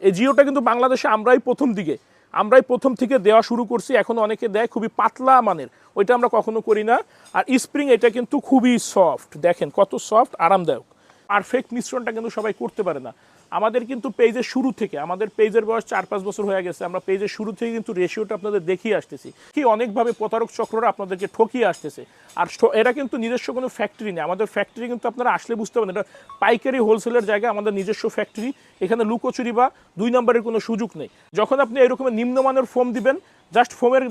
এই জিওটা কিন্তু বাংলাদেশে আমরাই প্রথম দিকে। আমরাই প্রথম থেকে দেওয়া শুরু করছি, এখন অনেকে দেয় খুবই পাতলা মানের। ওইটা আমরা কখনো করি না। আর স্প্রিং এটা কিন্তু খুবই সফট। দেখেন কত সফট, আরামদায়ক। পারফেক্ট মিশ্রণটা কিন্তু সবাই করতে পারে না। আমাদের কিন্তু পেজের শুরু থেকে, আমাদের পেজের বয়স চার পাঁচ বছর হয়ে গেছে, আমরা পেজের শুরু থেকে কিন্তু রেশিওটা আপনাদের দেখিয়ে আসতেছি। কি অনেকভাবে প্রতারক চক্ররা আপনাদেরকে ঠকিয়ে আসতেছে। আর এরা কিন্তু নিজস্ব কোনো ফ্যাক্টরি নেই। আমাদের ফ্যাক্টরি কিন্তু আপনারা আসলে বুঝতে পারেন এটা পাইকারি হোলসেলের জায়গায় আমাদের নিজস্ব ফ্যাক্টরি এখানে লুকোচুরি বা দুই নম্বরের কোনো সুযোগ নেই। যখন আপনি এরকম নিম্নমানের ফোম দিবেন জাস্ট ফোমের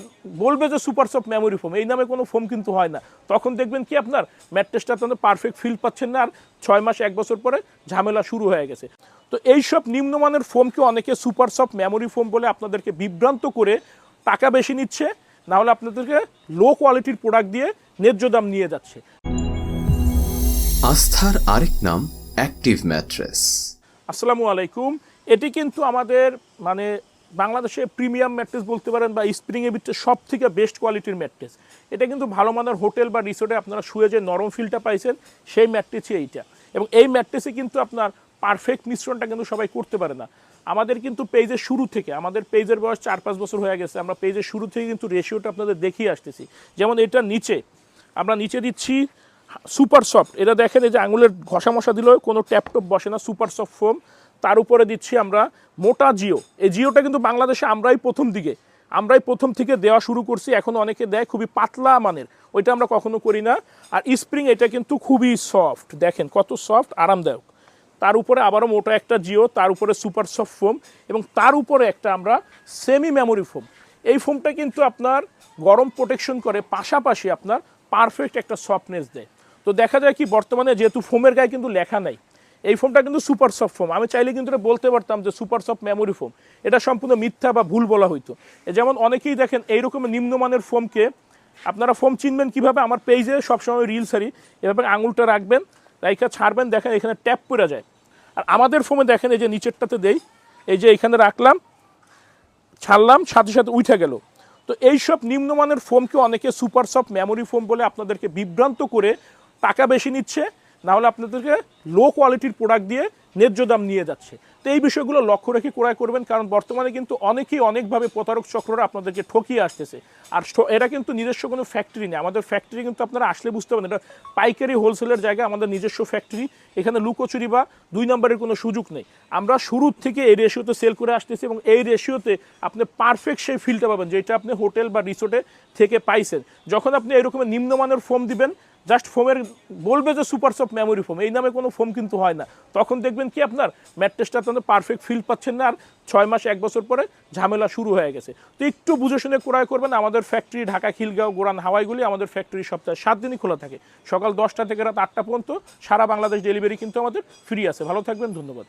বলবে যে সুপার সফট মেমোরি ফোম এই নামে কোনো ফোম কিন্তু হয় না। তখন দেখবেন কি আপনার ম্যাট্রেসটা আপনার পারফেক্ট ফিল পাচ্ছেন না আর ছয় মাস এক বছর পরে ঝামেলা শুরু হয়ে গেছে। তো এইসব নিম্নমানের ফোমকে অনেকে সুপার সফট মেমোরি ফোম বলে আপনাদেরকে বিভ্রান্ত করে টাকা বেশি নিচ্ছে না হলে আপনাদেরকে লো কোয়ালিটির প্রোডাক্ট দিয়ে ন্যায্য দাম নিয়ে যাচ্ছে। আস্থার আরেক নাম অ্যাক্টিভ ম্যাট্রেস আসসালামু আলাইকুম। এটি কিন্তু আমাদের মানে বাংলাদেশে প্রিমিয়াম ম্যাট্রেস বলতে পারেন বা স্প্রিংয়ের ভিতরে সব থেকে বেস্ট কোয়ালিটির ম্যাট্রেস। এটা কিন্তু ভালো মানের হোটেল বা রিসোর্টে আপনারা শুয়ে যে নরম ফিলটা পাইছেন, সেই ম্যাট্রেসই এইটা। এবং এই ম্যাট্রেসে কিন্তু আপনার পারফেক্ট মিশ্রণটা কিন্তু সবাই করতে পারে না। আমাদের কিন্তু পেজের শুরু থেকে, আমাদের পেজের বয়স চার পাঁচ বছর হয়ে গেছে, আমরা পেজের শুরু থেকে কিন্তু রেশিওটা আপনাদের দেখিয়ে আসতেছি। যেমন এটা নিচে, আমরা নিচে দিচ্ছি সুপার সফট এটা দেখেন এই যে আঙুলের ঘষা মশা দিলেও কোনো ট্যাপটপ বসে না সুপার সফট ফোম তার উপরে দিচ্ছি আমরা মোটা জিও। এই জিওটা কিন্তু বাংলাদেশে আমরাই প্রথম দিকে। আমরাই প্রথম থেকে দেওয়া শুরু করছি, এখন অনেকে দেয়, খুবই পাতলা মানের। ওইটা আমরা কখনো করি না। আর স্প্রিং এটা কিন্তু খুবই সফট। দেখেন কত সফট, আরামদায়ক। তার উপরে আবারও মোটা একটা জিও, তার উপরে সুপার সফট ফোম এবং তার উপরে একটা আমরা সেমি মেমোরি ফোম। এই ফোমটা কিন্তু আপনার গরম প্রোটেকশন করে, পাশাপাশি আপনার পারফেক্ট একটা সফটনেস দেয়। তো দেখা যায় কি, বর্তমানে যেহেতু ফোমের গায়ে কিন্তু লেখা নাই এই ফোমটা কিন্তু সুপার সফট ফোম। আমি চাইলে কিন্তু এটা বলতে পারতাম যে সুপার সফট মেমোরি ফোম এটা সম্পূর্ণ মিথ্যা বা ভুল বলা হইতো। যেমন অনেকেই দেখেন এইরকম নিম্নমানের ফোমকে আপনারা ফোম চিনবেন কীভাবে? আমার পেজে সবসময় রিল সারি এভাবে আঙুলটা রাখবেন রাইখা ছাড়বেন, দেখেন এখানে ট্যাপ পড়ে যায়। আর আমাদের ফোমে দেখেন এই যে নিচেরটাতে দেই, এই যে এখানে রাখলাম, ছাড়লাম, সাথে সাথে উঠে গেল। তো এইসব নিম্নমানের ফোমকে অনেকে সুপার সফট মেমোরি ফোম বলে আপনাদেরকে বিভ্রান্ত করে টাকা বেশি নিচ্ছে। না হলে আপনাদেরকে লো কোয়ালিটির প্রোডাক্ট দিয়ে ন্যায্য দাম নিয়ে যাচ্ছে। তো এই বিষয়গুলো লক্ষ্য রেখে ক্রয় করবেন, কারণ বর্তমানে কিন্তু অনেকেই অনেকভাবে প্রতারক চক্ররা আপনাদেরকে ঠকিয়ে আসতেছে। আর এরা কিন্তু নিজস্ব কোনো ফ্যাক্টরি নেই। আমাদের ফ্যাক্টরি কিন্তু আপনারা আসলে বুঝতে পারেন এটা পাইকারি হোলসেলের জায়গায় আমাদের নিজস্ব ফ্যাক্টরি এখানে লুকোচুরি বা দুই নম্বরের কোনো সুযোগ নেই। আমরা শুরুর থেকে এই রেশিওতে সেল করে আসতেছি এবং এই রেশিওতে আপনি পারফেক্ট সেই ফিলটা পাবেন, যেটা আপনি হোটেল বা রিসোর্টে থেকে পাইছেন। যখন আপনি এরকম নিম্নমানের ফোম দিবেন জাস্ট ফোমের বলবে যে সুপার সফট মেমোরি ফোম, এই নামে কোনো ফোম কিন্তু হয় না। তখন দেখবেন কি আপনার ম্যাট্রেসটা আপনার পারফেক্ট ফিল পাচ্ছেন না, আর ছয় মাস, এক বছর পরে ঝামেলা শুরু হয়ে গেছে। তো একটু বুঝে শুনে ক্রয় করবেন, আমাদের ফ্যাক্টরি ঢাকা, খিলগাঁও, গোরান, হাওয়াইগুলি আমাদের ফ্যাক্টরি সপ্তাহে সাত দিনই খোলা থাকে। সকাল দশটা থেকে রাত আটটা পর্যন্ত সারা বাংলাদেশ ডেলিভারি কিন্তু আমাদের ফ্রি আছে। ভালো থাকবেন, ধন্যবাদ।